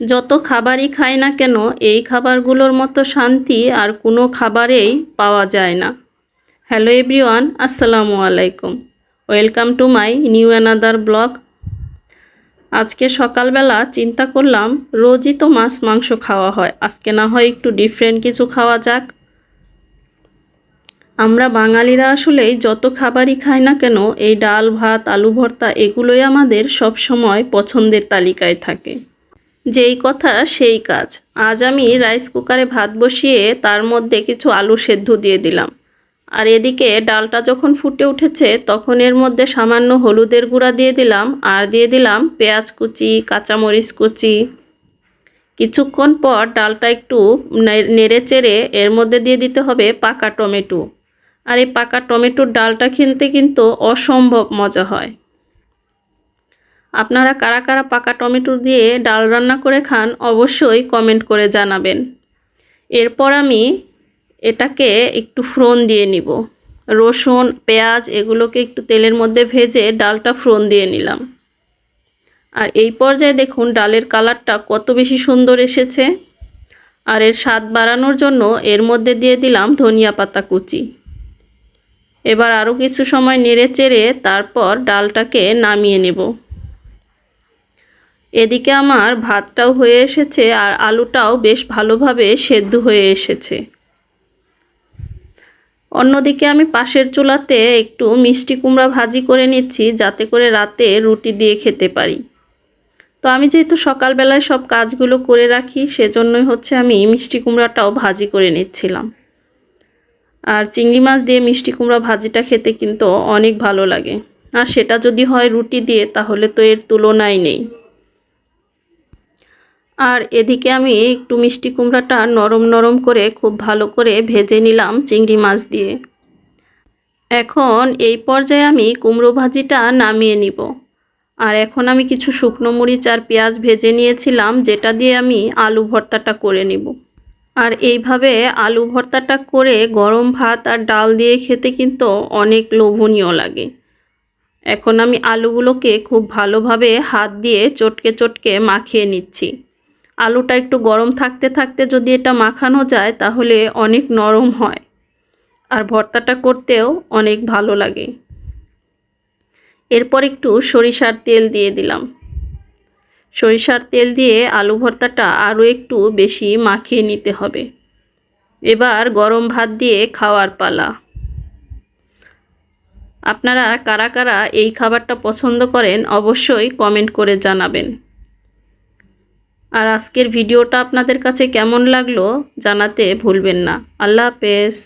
যত খাবারই খাই না কেন, এই খাবারগুলোর মতো শান্তি আর কোনো খাবারেই পাওয়া যায় না। হ্যালো এভরিওয়ান, আসসালামু আলাইকুম। Welcome to my new another blog. আজকে সকালবেলা চিন্তা করলাম, রোজই তো মাছ, মাংস খাওয়া হয়। আজকে না হয় একটু ডিফারেন্ট কিছু খাওয়া যাক। আমরা বাঙালিরা আসলেই যত খাবারই খাই না কেন, এই ডাল, ভাত, আলু ভর্তা, এগুলোই আমাদের সব সময় পছন্দের তালিকায় থাকে। যেই কথা সেই কাজ। আজ আমি রাইস কুকারে ভাত বসিয়ে তার মধ্যে কিছু আলু সেদ্ধ দিয়ে দিলাম। আর এদিকে ডালটা যখন ফুটে উঠেছে, তখন এর মধ্যে সামান্য হলুদের গুঁড়া দিয়ে দিলাম আর দিয়ে দিলাম পেঁয়াজ কুচি, কাঁচামরিচ কুচি। কিছুক্ষণ পর ডালটা একটু নেড়ে চেড়ে এর মধ্যে দিয়ে দিতে হবে পাকা টমেটো। আর এই পাকা টমেটোর ডালটা খেতে কিন্তু অসম্ভব মজা হয়। আপনারা কারা কারা পাকা টমেটো দিয়ে ডাল রান্না করে খান অবশ্যই কমেন্ট করে জানাবেন। এরপর আমি এটাকে একটু ফ্রন দিয়ে নিব। রসুন, পেঁয়াজ এগুলোকে একটু তেলের মধ্যে ভেজে ডালটা ফ্রন দিয়ে নিলাম। আর এই পর্যায়ে দেখুন ডালের কালারটা কত বেশি সুন্দর এসেছে। আর এর স্বাদ বাড়ানোর জন্য এর মধ্যে দিয়ে দিলাম ধনিয়া পাতা কুচি। এবার আরও কিছু সময় নেড়ে চেড়ে তারপর ডালটাকে নামিয়ে নেব। এদিকে আমার ভাতটাও হয়ে এসেছে আর আলুটাও বেশ ভালোভাবে সেদ্ধ হয়ে এসেছে। অন্যদিকে আমি পাশের চুলাতে একটু মিষ্টি কুমড়া ভাজি করে নিচ্ছি, যাতে করে রাতে রুটি দিয়ে খেতে পারি। তো আমি যেহেতু সকালবেলায় সব কাজগুলো করে রাখি, সেজন্যই হচ্ছে আমি মিষ্টি কুমড়াটাও ভাজি করে নিচ্ছিলাম। আর চিংড়ি মাছ দিয়ে মিষ্টি কুমড়া ভাজিটা খেতে কিন্তু অনেক ভালো লাগে। আর সেটা যদি হয় রুটি দিয়ে, তাহলে তো এর তুলনাই নেই। আর এদিকে আমি একটু মিষ্টি কুমড়াটা নরম নরম করে খুব ভালো করে ভেজে নিলাম চিংড়ি মাছ দিয়ে। এখন এই পর্যায়ে আমি কুমড়ো ভাজিটা নামিয়ে নিব। আর এখন আমি কিছু শুকনো মরিচ আর পেঁয়াজ ভেজে নিয়েছিলাম, যেটা দিয়ে আমি আলু ভর্তাটা করে নিব। আর এইভাবে আলু ভর্তাটা করে গরম ভাত আর ডাল দিয়ে খেতে কিন্তু অনেক লোভনীয় লাগে। এখন আমি আলুগুলোকে খুব ভালোভাবে হাত দিয়ে চটকে চটকে মাখিয়ে নিচ্ছি। আলুটা একটু গরম থাকতে থাকতে যদি এটা মাখানো যায়, তাহলে অনেক নরম হয়। আর ভর্তাটা করতেও অনেক ভালো লাগে। এরপর একটু সরিষার তেল দিয়ে দিলাম। সরিষার তেল দিয়ে আলু ভর্তাটা আরও একটু বেশি মাখিয়ে নিতে হবে। এবার গরম ভাত দিয়ে খাওয়ার পালা। আপনারা কারা কারা এই খাবারটা পছন্দ করেন, অবশ্যই কমেন্ট করে জানাবেন। আর আজকের ভিডিওটা আপনাদের কাছে কেমন লাগল জানাতে ভুলবেন না। আল্লাহ হাফেজ।